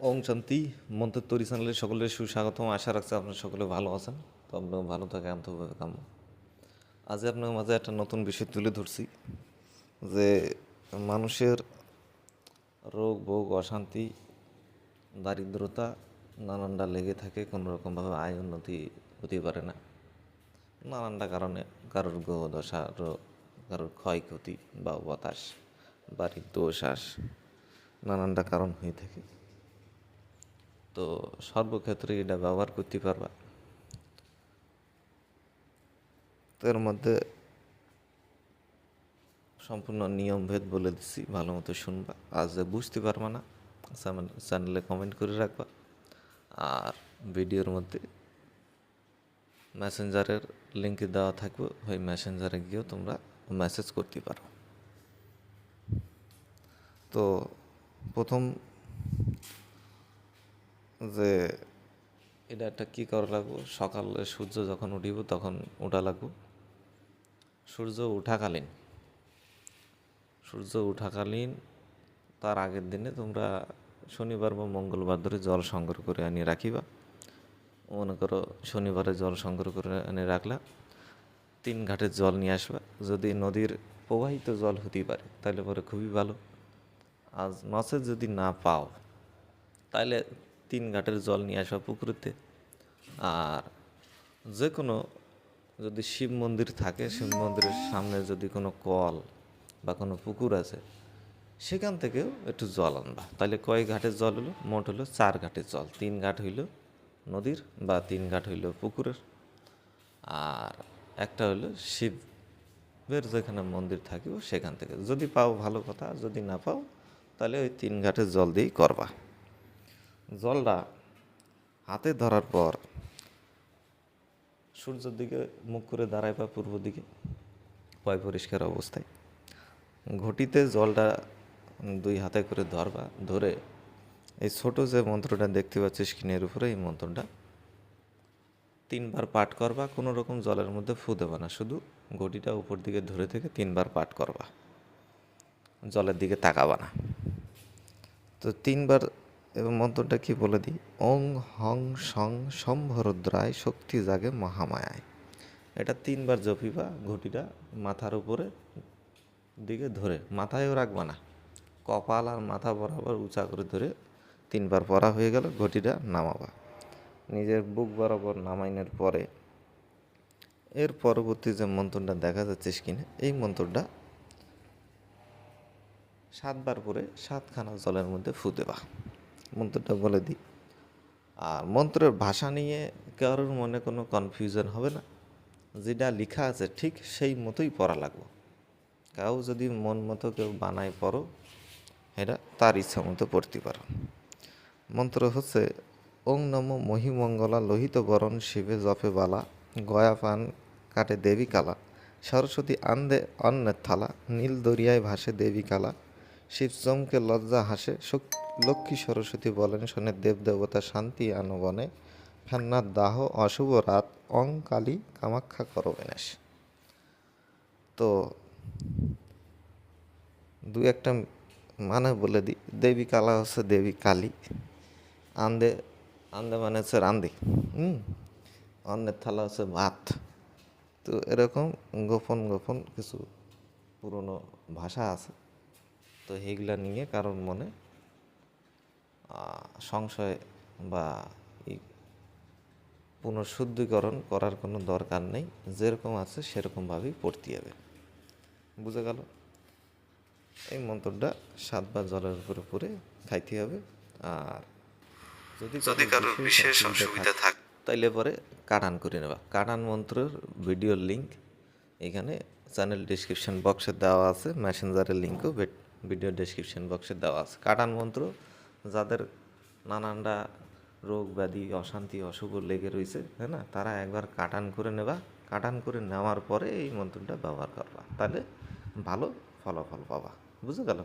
ওং শান্তি মন্ত্রের তরি চ্যানেলে সকলের সুস্বাগতম। আশা রাখছি আপনারা সকলে ভালো আছেন। তো আপনারা ভালো থাকে আন্তভাবে কাম আজ আপনার মাঝে একটা নতুন বিষয় তুলে ধরছি যে মানুষের রোগ, ভোগ, অশান্তি, দারিদ্রতা নানানটা লেগে থাকে কোনো রকমভাবে আয় উন্নতি হতে পারে না। নানানটা কারণে কারোর রোগ কারোর ক্ষয়ক্ষতি বা বাতাস বাড়ির দোষাস নানানটা কারণ হয়ে থাকে। তো সর্বক্ষেত্রে এটা ব্যবহার করতে পারবা। এর মধ্যে সম্পূর্ণ নিয়মভেদ বলে দিছি, ভালো মতো শুনবা। আজ বুঝতে পারবা না চ্যানেলে কমেন্ট করে রাখবা। আর ভিডিওর মধ্যে মেসেঞ্জারের লিঙ্ক দেওয়া থাকবে, ওই মেসেঞ্জারে গিয়েও তোমরা মেসেজ করতে পারো। তো প্রথম যে এটা একটা কী করা লাগবো? সকালে সূর্য যখন উঠিব, তখন উঠা লাগবো। সূর্য উঠাকালীন। সূর্য উঠাকালীন, তার আগের দিনে তোমরা শনিবার বা মঙ্গলবার ধরে জল সংগ্রহ করে আনি রাখিবা। মনে করো শনিবারে জল সংগ্রহ করে এনে রাখলা, তিন ঘাটের জল নিয়ে আসবা। যদি নদীর প্রবাহিত জল হতেই পারে, তাহলে পরে খুবই ভালো। আজ মাছের যদি না পাও, তাহলে তিন ঘাটের জল নিয়ে আসা পুকুরেতে। আর যে কোনো যদি শিব মন্দির থাকে, শিব মন্দিরের সামনে যদি কোনো কল বা কোনো পুকুর আছে, সেখান থেকেও একটু জল আনবা। তাহলে কয় ঘাটের জল হলো? মোট হলো চার ঘাটের জল। তিন ঘাট হইল নদীর বা তিন ঘাট হইল পুকুরের। আর একটা হলো শিবের যেখানে মন্দির থাকিব সেখান থেকে। যদি পাও ভালো কথা, যদি না পাও তাহলে ওই তিন ঘাটের জল দিয়েই করবা। জলটা হাতে ধরার পর সূর্যের দিকে মুখ করে দাঁড়ায় বা পূর্ব দিকে পয় পরিষ্কার অবস্থায়। ঘটিতে জলটা দুই হাতে করে ধরবা ধরে এই ছোট যে মন্ত্রটা দেখতে পাচ্ছি স্ক্রিনের উপরে, এই মন্ত্রটা তিনবার পাঠ করবা, কোনো রকম জলের মধ্যে ফু দেবা না, শুধু ঘটিটা উপর দিকে ধরে থেকে তিনবার পাঠ করবা। জলের দিকে তাকাবা না। তো তিনবার এবং মন্ত্রটা কি বলে দিই? ওং হং সং সম্ভরদ্রায় শক্তি জাগে মহামায়ায়। এটা তিনবার জপিবা ঘটিটা মাথার উপরে দিকে ধরে, মাথায়ও রাখবা না। কপাল আর মাথা বরাবর উঁচা করে ধরে তিনবার পরা হয়ে গেল, ঘটিটা নামাবা। নিজের বুক বরাবর নামাইনের পরে এর পরবর্তী যে মন্ত্রটা দেখা যাচ্ছে স্ক্রিনে এই মন্ত্রটা সাতবার পরে সাতখানা জলের মধ্যে ফু দেবা। মন্ত্রটা বলে দিই। আর মন্ত্রের ভাষা নিয়ে কারোর মনে কোনো কনফিউশন হবে না। যেটা লেখা আছে ঠিক সেই মতোই পড়া লাগবে। কাউ যদি মন মতো কেউ বানায় পড়ো, এটা তার ইচ্ছা মতো পড়তে পারো। মন্ত্র হচ্ছে, ওং নম মহিমঙ্গলা লোহিত বরণ শিবে জপে বালা, গয়া পান কাটে দেবী কালা, সরস্বতী আন্দে অন্নের থালা, নীল দরিয়ায় ভাসে দেবী কালা, শিব চমকে লজ্জা হাসে শক- লক্ষ্মী সরস্বতী বলেন, শোনে দেব দেবতা শান্তি আনবনে ফেন্নার দাহ অশুভ রাত, অং কালী কামাখ্যা করো বিনাশ। তো দু একটা মানে বলে দিই, দেবী কালা হচ্ছে দেবী কালী, আন্দে আন্দে মানে হচ্ছে রান্দে, হুম? অন্যের থালা হচ্ছে ভাত। তো এরকম গোপন গোপন কিছু পুরনো ভাষা আছে। তো এইগুলা নিয়ে কারোর মনে সংশয় বা পুনঃশুদ্ধিকরণ করার কোনো দরকার নেই। যেরকম আছে সেরকমভাবেই পড়তে হবে। বুঝে গেল? এই মন্ত্রটা সাতবার জলের উপরে পরে খাইতে হবে। আর যদি যদি কারোর বিশেষ অসুবিধা থাকে তাইলে পরে কাটান করে নেবা। কাটান মন্ত্রের ভিডিওর লিঙ্ক এখানে চ্যানেল ডিসক্রিপশন বক্সে দেওয়া আছে। মেসেঞ্জারের লিঙ্কও ভিডিও ডিসক্রিপশন বক্সে দেওয়া আছে। কাটান মন্ত্র যাদের নানানটা রোগ ব্যাধি, অশান্তি, অশুভ লেগে রয়েছে হ্যাঁ না? তারা একবার কাটান করে নেবা। কাটান করে নেওয়ার পরে এই মন্ত্রটা ব্যবহার করবা। তাহলে ভালো ফলাফল পাবা। বুঝে গেল?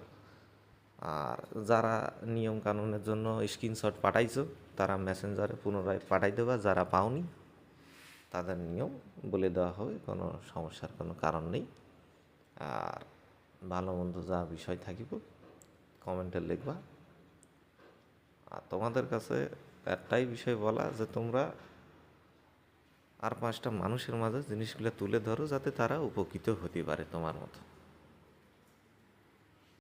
আর যারা নিয়ম কানুনের জন্য স্ক্রিনশট পাঠাইছো, তারা মেসেঞ্জারে পুনরায় পাঠাই দেবা। যারা পাওনি, তাদের নিয়ম বলে দেওয়া হবে। কোনো সমস্যার কোনো কারণ নেই। আর ভালো মন্দ যা বিষয় থাকিব কমেন্টে লিখবা। আর তোমাদের কাছে একটাই বিষয় বলা যে তোমরা আর পাঁচটা মানুষের মাঝে জিনিসগুলো তুলে ধরো যাতে তারা উপকৃত হতে পারে তোমার মতো।